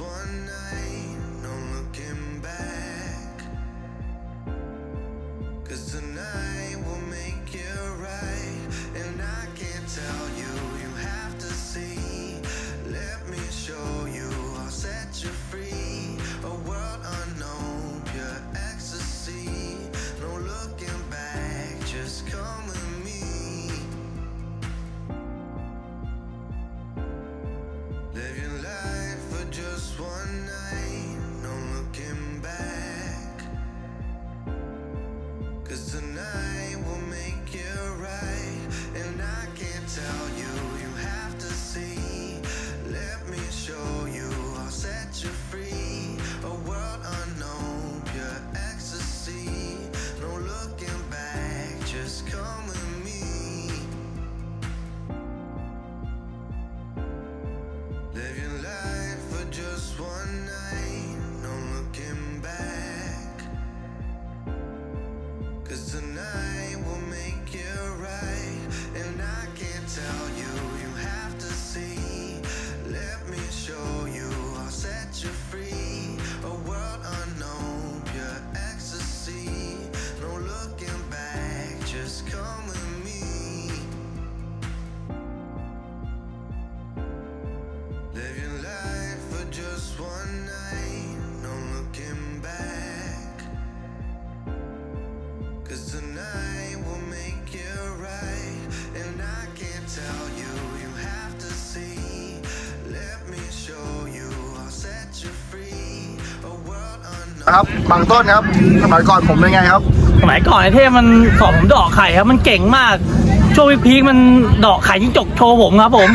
one ครับบางต้นครับสมัยก่อนผมเป็นไงครับ สมัยก่อนไอ้เทพมันสอนผมดอกไข่ครับ มันเก่งมาก ช่วงพีคๆมันดอกไข่ยิ่งจกโชว์ผมครับผม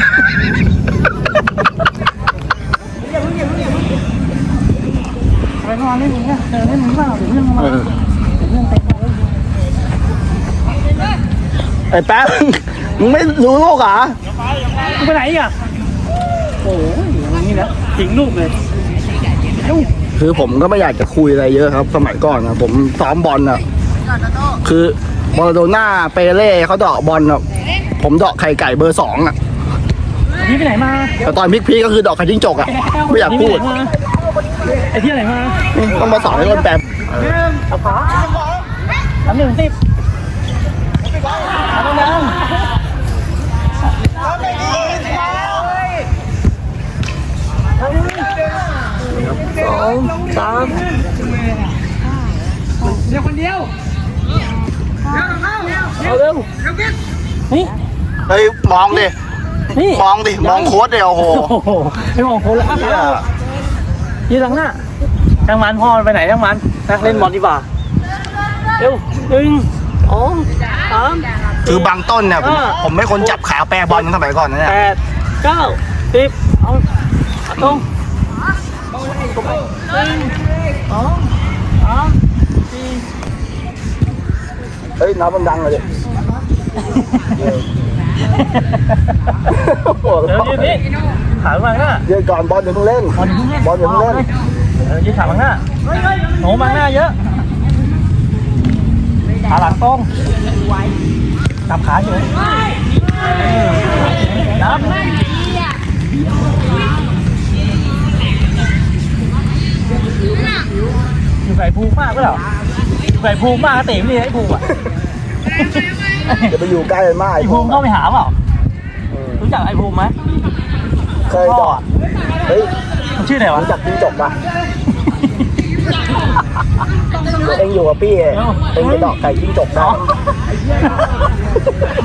ไปนอนเล่นอย่างเงี้ยเออเล่นมึงเปล่าเดี๋ยวเรื่องมาเดี๋ยวเรื่องเต็มเลยไอ้แป๊บ มึงไม่รู้โลกเหรอมึงไปไหนอีกอะโอ้ยอย่างนี้นะทิ้งลูกเลย คือผมก็ไม่อยากจะคุยอะไรเยอะครับ สมัยก่อนนะผมซ้อมบอลอะ คือบอลโดน่าเปเล่เขาเดอกบอลอะผมเดอกไข่ไก่เบอร์สองอะอันนี้ไปไหนมาแต่ตอนพลิกๆก็คือเดอกไข่จิ้งจกอะไม่อยากพูดไอ้ที่ไหนมาต้องมาสอนให้คนแปลเอาขาสามหนึ่งสิบ อาดังสองสามเดี๋ยวคนเดียวเอาเร็วนี่เฮ้ยมองดินี่มองดิมองโค้ดเดียวโอ้โหโอ้โหไม่มองคนแล้วยืนหลังหน้าทั้งมันพ่อไปไหนทั้งมันนักเล่นบอลดีกว่าเร็วหนึ่งสองสามคือบางต้นเนี่ยผมอ่าผมไม่คนจับขาแปรบอลสมัยก่อนนะเนี่ยแปดเก้าสิบเอาเอาตรงหนึ่ง สองสามสี่เฮ้ยน้ำมันดังเลยดิโอ้โหเดี๋ยวยืนนี่ขามาข้างหน้าเดี๋ยวก่อนบอลเดี๋ยวเพิ่งเล่นบอลอย่าเพิ่งเล่นบอลอย่าเพิ่งเล่น เออยืนขามาข้างหน้าโหนูมาข้างหน้าเยอะขาหลังตรงจับขาอยู่นับ อยู่ไก่ภูมิมากก็เหรออยู่ไก่ภูมิมากก็เตะไม่ได้ไอ้ภูมิอะอย่าไปอยู่ใกล้มันมากไอ้ภูมิเข้าไปหาเปล่ารู้จักไอ้ภูมิไหมเคยจอดเฮ้ยมันชื่ออะไรวะรู้จักจิ้งจกปะเอ็งอยู่กับพี่เอ็งจะดอกไก่จิ้งจกได้อ๋อ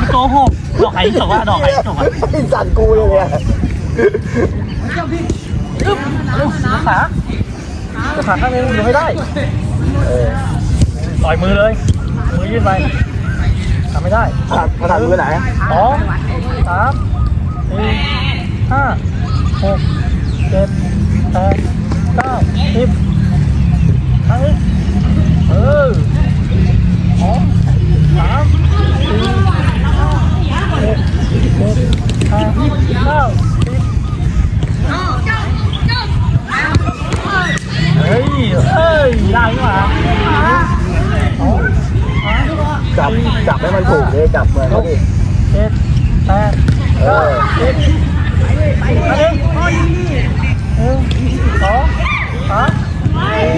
มันโกหกดอกไข่ที่จบว่าดอกไข่ที่จบอะไอ้สันกูเลยเนี่ยอึ๊บเร็วขา จะขาข้างนี้มันไม่ได้เออต่อยมือเลย มือยื่นไปทำไม่ได้ผัดผัดมือไหนสองสามสี่ห้าหกเจ็ดแปดเก้าสิบครั้งนี้เออสองสามสี่ห้าหกเจ็ดแปดเก้าสิบเฮ้ยเฮ้ยได้ไหมวะสองสาม จับ จับให้มันถูกเลยจับเหมือนเขาดิ เจ็ดแปดเก้าสิบมาดิหนึ่งสองสามสี่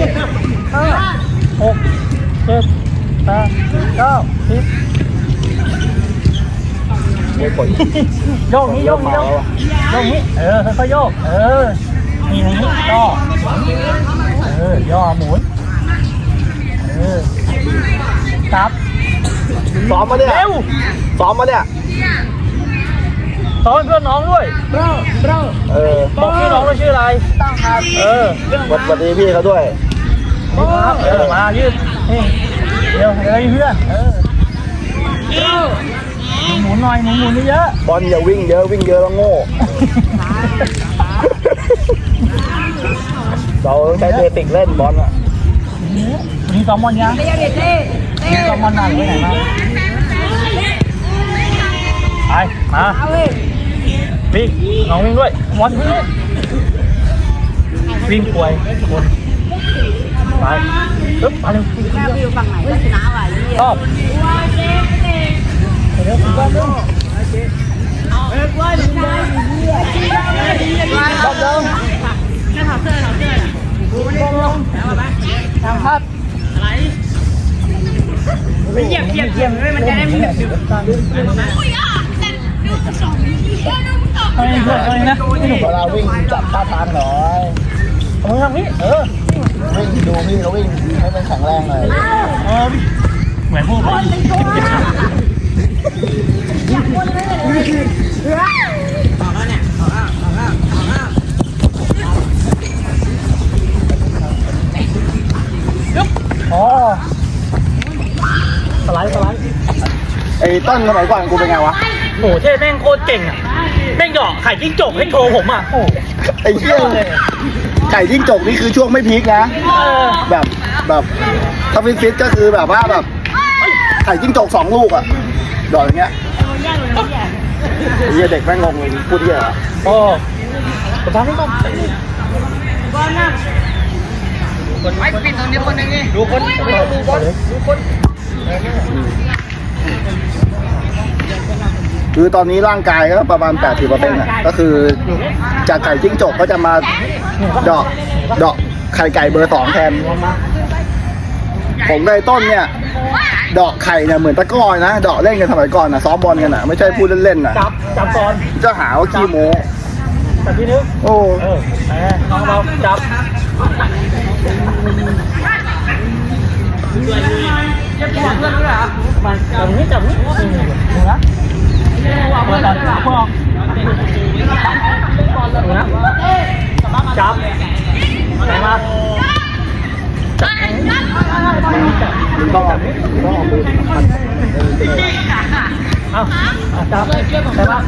ห้าหกเจ็ดแปดเก้าสิบโยกนี้โยกนี้โยกนี้เออค่อยโยก เออนี่ทางนี้ย่อเออย่อหมุนเออจับซ้อมมาเนี่ยเร็วซ้อมมาเนี่ย สอนเพื่อนน้องด้วยเออบอกพี่น้องว่าชื่ออะไรต้องครับเออสวัสดีพี่เขาด้วยนี่ครับเออมายืดนี่เดี๋ยวเฮ้ยเพื่อนเออหมุนหน่อยหมุนหมุนเยอะบอลอย่าวิ่งเยอะวิ่งเยอะแล้วโง่เราใช้เบสิกเล่นบอลอะมีสองมอนยังมีสองมอนนานไปไหนมา ไปมาวิ่งน้องวิ่งด้วยมอนวิ่งด้วยวิ่งป่วยคนไปปึ๊บมาเร็วชอบเร็วๆเร็วๆรอบเดิมเหยียบเหยียบเหยียบไม่มันจะได้ไม่เหยียบ เฮ้ยเถอนเฮ้ยนะไม่หนุกเวลาวิ่งจับท่าทางหน่อยเอามือทางนี้เออวิ่งดูพี่เขาวิ่งให้มันแข็งแรงหน่อยเออเหมือนพูดเลยอ๋อสไลด์สไลด์ไอ้ต้นสมัยก่อนกูเป็นไงวะ โหเท่แม่งโคตรเก่งอะแม่งหยอกไข่จิ้งจกให้โทรผมอะโอ้ไอ้เชี่ยไก่จิ้งจกนี่คือช่วงไม่พีคนะ เออแบบแบบถ้าฟิตฟิตก็คือแบบว่าแบบไก่จิ้งจกสองลูกอะดอกอย่างเงี้ยไอ้เหี้ยเด็กแม่งงงเลยพูดเหี้ยอะโอ้กดทางนี้ก่อนไอ้ปิดตรงนี้คนนึงไงดูคนดูบอลดูคน คือตอนนี้ร่างกายก็ประมาณ 80%อะก็คือจากไก่จิ้งจกก็จะมาดอกดอกไข่ไก่เบอร์สองแทนผมกับไอ้ต้นเนี่ยดอกไข่เนี่ยเหมือนตะกร้อยนะดอกเล่นกันสมัยก่อนนะซ้อมบอลกันนะไม่ใช่พูดเล่นๆนะจับจับก่อนจะหาว่าขี้โม้จับทีนึงโอ้เออแหมน้องเราจับมันจับนี้จับนี้ดูนะเปิดก่อนพวกนะจับไหนมามึงต้องต้องเอามือมันเอาจับไหนมา